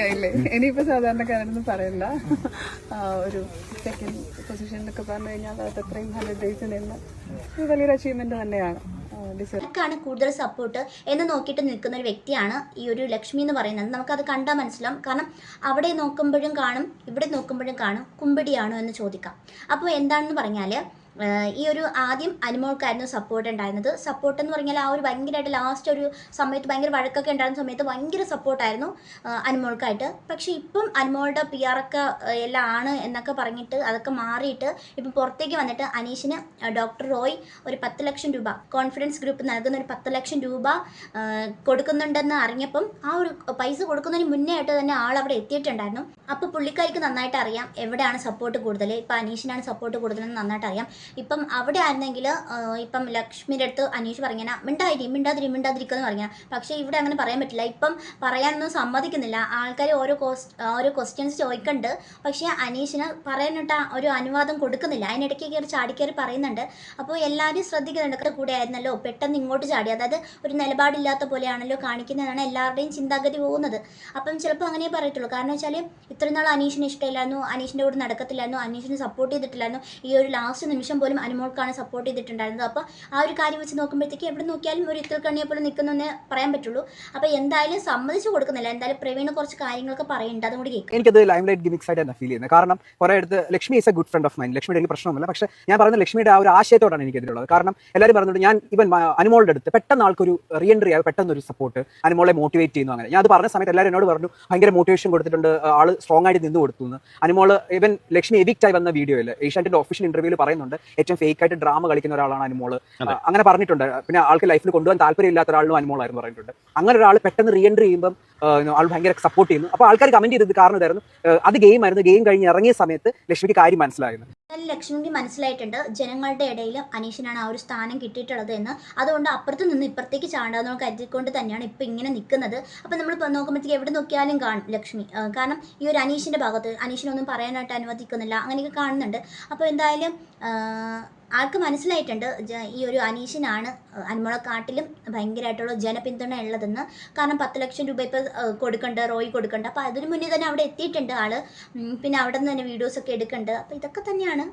ആയില്ലേ ഇനിയിപ്പോ സാധാരണക്കാരനൊന്നും പറയണ്ട. ഒരു സെക്കൻഡ് പൊസിഷനിലൊക്കെ പറഞ്ഞു കഴിഞ്ഞാൽ അത് അത്രയും ഹൺഡ്രഡ് ഡേയ്സ് നിന്ന് വലിയൊരു അച്ചീവ്മെന്റ് തന്നെയാണ്. ാണ് കൂടുതൽ സപ്പോർട്ട് എന്ന് നോക്കിയിട്ട് നിൽക്കുന്ന ഒരു വ്യക്തിയാണ് ഈ ഒരു ലക്ഷ്മി എന്ന് പറയുന്നത്. നമുക്കത് കണ്ടാൽ മനസ്സിലാവും. കാരണം അവിടെ നോക്കുമ്പോഴും കാണും ഇവിടെ നോക്കുമ്പോഴും കാണും കുമ്പിടിയാണോ എന്ന് ചോദിക്കാം. അപ്പോൾ എന്താണെന്ന് പറഞ്ഞാൽ ഈ ഒരു ആദ്യം അനുമോൾക്കായിരുന്നു സപ്പോർട്ട് ഉണ്ടായിരുന്നത്. സപ്പോർട്ട് എന്ന് പറഞ്ഞാൽ ആ ഒരു ഭയങ്കരമായിട്ട് ലാസ്റ്റ് ഒരു സമയത്ത് ഭയങ്കര വഴക്കൊക്കെ ഉണ്ടായിരുന്ന സമയത്ത് ഭയങ്കര സപ്പോർട്ടായിരുന്നു അനുമോൾക്കായിട്ട്. പക്ഷേ ഇപ്പം അനുമോളുടെ പി ആർ ഒക്കെ എല്ലാം ആണ് എന്നൊക്കെ പറഞ്ഞിട്ട് അതൊക്കെ മാറിയിട്ട് ഇപ്പം പുറത്തേക്ക് വന്നിട്ട് അനീഷിന് ഡോക്ടർ റോയ് ഒരു പത്ത് ലക്ഷം രൂപ കോൺഫിഡൻസ് ഗ്രൂപ്പ് നൽകുന്ന ഒരു പത്ത് ലക്ഷം രൂപ കൊടുക്കുന്നുണ്ടെന്ന് അറിഞ്ഞപ്പം ആ ഒരു പൈസ കൊടുക്കുന്നതിന് മുന്നേ ആയിട്ട് തന്നെ ആൾ അവിടെ എത്തിയിട്ടുണ്ടായിരുന്നു. അപ്പോൾ പുള്ളിക്കാരിക്ക് നന്നായിട്ട് അറിയാം എവിടെയാണ് സപ്പോർട്ട് കൂടുതൽ ഇപ്പോൾ അനീഷിനാണ് സപ്പോർട്ട് കൂടുതലെന്ന് നന്നായിട്ട് അറിയാം. ഇപ്പം അവിടെ ആയിരുന്നെങ്കിൽ ഇപ്പം ലക്ഷ്മിയുടെ അടുത്ത് അനീഷ് പറഞ്ഞാൽ മിണ്ടാതിരി മിണ്ടാതിരി മിണ്ടാതിരിക്കുമെന്ന് പറഞ്ഞാൽ പക്ഷേ ഇവിടെ അങ്ങനെ പറയാൻ പറ്റില്ല. ഇപ്പം പറയാനൊന്നും സമ്മതിക്കുന്നില്ല. ആൾക്കാർ ഓരോ കോസ് ഓരോ ക്വസ്റ്റ്യൻസ് ചോദിക്കുന്നുണ്ട് പക്ഷേ അനീഷിന് പറയാനിട്ട് ഒരു അനുവാദം കൊടുക്കുന്നില്ല. അതിനിടയ്ക്ക് കയറി ചാടിക്കയറി പറയുന്നുണ്ട്. അപ്പോൾ എല്ലാവരും ശ്രദ്ധിക്കുന്നുണ്ട്. കൂടെ ആയിരുന്നല്ലോ. പെട്ടെന്ന് ഇങ്ങോട്ട് ചാടി. അതായത് ഒരു നിലപാടില്ലാത്ത പോലെയാണല്ലോ കാണിക്കുന്നതാണ് എല്ലാവരുടെയും ചിന്താഗതി പോകുന്നത്. അപ്പം ചിലപ്പോൾ അങ്ങനെ പറയത്തുള്ളൂ. കാരണം വെച്ചാൽ ഇത്രയും നാൾ അനീഷിന് ഇഷ്ടമില്ലായിരുന്നു. അനീഷിന്റെ കൂടെ നടക്കത്തില്ലായിരുന്നു. അനീഷിനെ സപ്പോർട്ട് ചെയ്തിട്ടില്ലായിരുന്നു. ഈ ഒരു ലാസ്റ്റ് നിമിഷം പോലും അനുമോൾക്കാണ് സപ്പോർട്ട് ചെയ്തിട്ടുണ്ടായിരുന്നത്. അപ്പോൾ ആ ഒരു കാര്യം വെച്ച് നോക്കുമ്പോഴത്തേക്ക് എവിടെ നോക്കിയാലും ഒരു ഇത്തിൽ കണ്ണിയെ പോലെ നിൽക്കുന്നതെന്ന് പറയാൻ പറ്റുള്ളൂ. അപ്പോൾ എന്തായാലും സമ്മതിച്ചു കൊടുക്കുന്നില്ല. എന്തായാലും പ്രവീണ് കുറച്ച് കാര്യങ്ങളൊക്കെ പറയുന്നുണ്ട്. അതും കൂടി കേൾക്കും. എനിക്കത് ലൈം ലൈറ്റ് ഗിമിക്സ് ആയിട്ടാണ് ഫീൽ ചെയ്യുന്നത്. കാരണം കുറെ അടുത്ത് Lakshmi is a good friend of mine ലക്ഷ്മിയുടെ എനിക്ക് പ്രശ്നമൊന്നുമില്ല. പക്ഷേ ഞാൻ പറയുന്ന ലക്ഷ്മിയുടെ ആ ഒരു ആശയത്തോടാണ് എനിക്കതിലുള്ളത് കാരണം എല്ലാവരും പറഞ്ഞിട്ട് ഞാൻ ഇവൻ അനുമോളുടെ അടുത്ത് പെട്ടെന്ന് ആൾക്കൊരു റീ എൻട്രി ആയി പെട്ടെന്ന് ഒരു സപ്പോർട്ട് അനുമോളെ മോട്ടിവേറ്റ് ചെയ്യുന്നു. അങ്ങനെ. ഞാൻ അത് പറഞ്ഞ സമയത്ത് എല്ലാവരും എന്നോട് പറഞ്ഞു ഭയങ്കര മോട്ടിവേഷൻ കൊടുത്തിട്ടുണ്ട്. ആൾ സ്ട്രോങ് ആയിട്ട് നിന്ന് കൊടുത്തു അനുമോൾ ഇവൻ ലക്ഷ്മി എവിക്റ്റ് ആയി വന്ന വീഡിയോയിൽ ഏഷ്യാന്റെ ഒഫീഷ്യൽ ഇന്റർവ്യൂവിൽ പറയുന്നുണ്ട് ഏറ്റവും ഫേക്ക് ആയിട്ട് ഡ്രാമ കളിക്കുന്ന ഒരാളാണ് അനുമോൾ. അങ്ങനെ പറഞ്ഞിട്ടുണ്ട്. പിന്നെ ആൾക്ക് ലൈഫിൽ കൊണ്ടുപോകാൻ താല്പര്യമില്ലാത്ത ഒരാളും അനുമോളായിരുന്നു പറഞ്ഞിട്ടുണ്ട്. അങ്ങനെ ഒരാൾ പെട്ടെന്ന് റീ എൻട്രി ചെയ്യുമ്പോൾ ആൾ ഭയങ്കര സപ്പോർട്ട് ചെയ്യുന്നു. അപ്പോൾ ആൾക്കാർ കമന്റ് ചെയ്തത് കാരണം ഇതായിരുന്നു അത് ഗെയിം ആയിരുന്നു. ഗെയിം കഴിഞ്ഞ് ഇറങ്ങിയ സമയത്ത് ലക്ഷ്മിക്ക് കാര്യം മനസ്സിലായിരുന്നു എന്തായാലും ലക്ഷ്മിക്ക് മനസ്സിലായിട്ടുണ്ട്. ജനങ്ങളുടെ ഇടയിൽ അനീഷിനാണ് ആ ഒരു സ്ഥാനം കിട്ടിയിട്ടുള്ളത് എന്ന്. അതുകൊണ്ട് അപ്പുറത്ത് നിന്ന് ഇപ്പുറത്തേക്ക് ചാണ്ടാന്ന് കരുതിക്കൊണ്ട് തന്നെയാണ് ഇപ്പം ഇങ്ങനെ നിൽക്കുന്നത്. അപ്പം നമ്മൾ നോക്കുമ്പോഴത്തേക്ക് എവിടെ നോക്കിയാലും കാണും ലക്ഷ്മി. കാരണം ഈ ഒരു അനീഷിന്റെ ഭാഗത്ത് അനീഷിനൊന്നും പറയാനായിട്ട് അനുവദിക്കുന്നില്ല. അങ്ങനെയൊക്കെ കാണുന്നുണ്ട്. അപ്പോൾ എന്തായാലും ആൾക്ക് മനസ്സിലായിട്ടുണ്ട് ഈ ഒരു അനീഷിനാണ് അനുമുളക്കാട്ടിലും ഭയങ്കരമായിട്ടുള്ള ജനപിന്തുണ ഉള്ളതെന്ന്. കാരണം പത്ത് ലക്ഷം രൂപ ഇപ്പോൾ കൊടുക്കണ്ട റോയി കൊടുക്കണ്ട. അപ്പോൾ അതിന് മുന്നേ തന്നെ അവിടെ എത്തിയിട്ടുണ്ട് ആൾ പിന്നെ അവിടെ നിന്ന് തന്നെ വീഡിയോസൊക്കെ എടുക്കുന്നുണ്ട് അപ്പോൾ ഇതൊക്കെ തന്നെയാണ്